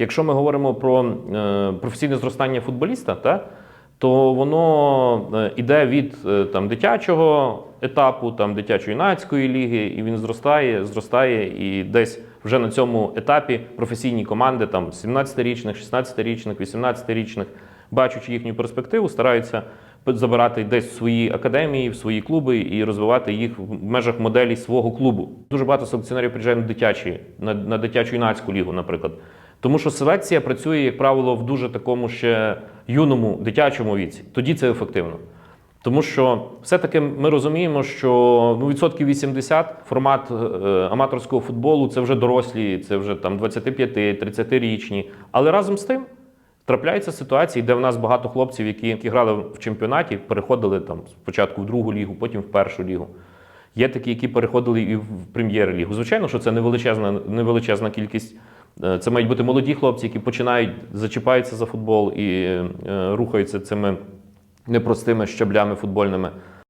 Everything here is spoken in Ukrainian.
якщо ми говоримо про е, професійне зростання футболіста, та, то воно йде від е, там, дитячого етапу, там, дитячо-юнацької ліги, і він зростає, зростає, і десь вже на цьому етапі професійні команди, там 17-річних, 16-річних, 18-річних, бачачи їхню перспективу, стараються забирати десь в свої академії, в свої клуби і розвивати їх в межах моделі свого клубу. Дуже багато селекціонерів приїжджає на дитячі, на, на дитячу юнацьку лігу, наприклад. Тому що селекція працює, як правило, в дуже такому ще юному дитячому віці. Тоді це ефективно. Тому що все-таки ми розуміємо, що ну, відсотків 80 формат е, аматорського футболу це вже дорослі, це вже там 25-30-річні. Але разом з тим трапляються ситуації, де в нас багато хлопців, які, які грали в чемпіонаті, переходили там спочатку в другу лігу, потім в першу лігу. Є такі, які переходили і в прем'єр-лігу. Звичайно, що це невеличезна, невеличезна кількість. Е, Це мають бути молоді хлопці, які починають зачіпаються за футбол і е, рухаються цими непростими щаблями футбольними.